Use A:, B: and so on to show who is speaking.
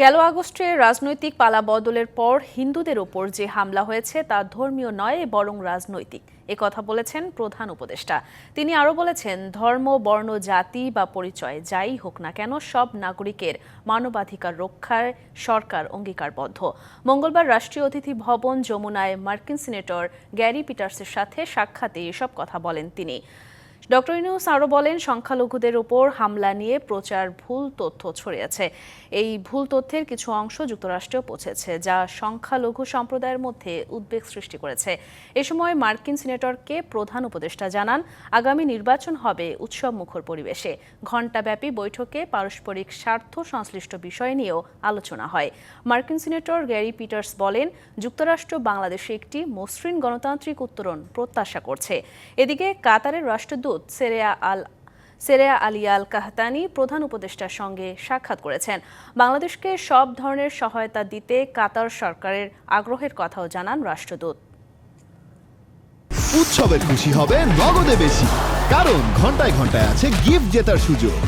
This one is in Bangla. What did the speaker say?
A: গেল আগস্টে রাজনৈতিক পালাবদলের পর হিন্দুদের ওপর যে হামলা হয়েছে তা ধর্মীয় নয়, বরং রাজনৈতিক। এ কথা বলেছেন প্রধান উপদেষ্টা। তিনি আরও বলেছেন, ধর্ম, বর্ণ, জাতি বা পরিচয় যাই হোক না কেন, সব নাগরিকের মানবাধিকার রক্ষায় সরকার অঙ্গীকারবদ্ধ। মঙ্গলবার রাষ্ট্রীয় অতিথি ভবন যমুনায় মার্কিন সিনেটর গ্যারি পিটার্সের সাথে সাক্ষাতে এসব কথা বলেন তিনি। ডক্টর ইউনুস আরও বলেন, সংখ্যালঘুদের ওপর হামলা নিয়ে প্রচার ভুল তথ্য ছড়িয়েছে। এই ভুল তথ্যের কিছু অংশ যুক্তরাষ্ট্রেও পৌঁছেছে, যা সংখ্যালঘু সম্প্রদায়ের মধ্যে উদ্বেগ সৃষ্টি করেছে। এ সময় মার্কিন সিনেটরকে প্রধান উপদেষ্টা জানান, আগামী নির্বাচন হবে উৎসব মুখর পরিবেশে। ঘণ্টাব্যাপী বৈঠকে পারস্পরিক স্বার্থ সংশ্লিষ্ট বিষয় নিয়েও আলোচনা হয়। মার্কিন সিনেটর গ্যারি পিটার্স বলেন, যুক্তরাষ্ট্র বাংলাদেশে একটি মসৃণ গণতান্ত্রিক উত্তরণ প্রত্যাশা করছে। এদিকে কাতারের রাষ্ট্রদূত সেরেয়া আল, সেরেয়া আলিয়াল কাহতানি প্রধান উপদেষ্টার সঙ্গে সাক্ষাৎ করেছেন। বাংলাদেশকে সব ধরনের সহায়তা দিতে কাতার সরকারের আগ্রহের কথাও জানান রাষ্ট্রদূত।
B: উৎসবের খুশি হবে নগদে বেশি, কারণ ঘন্টায় ঘন্টায় আছে গিফট জেতার সুযোগ।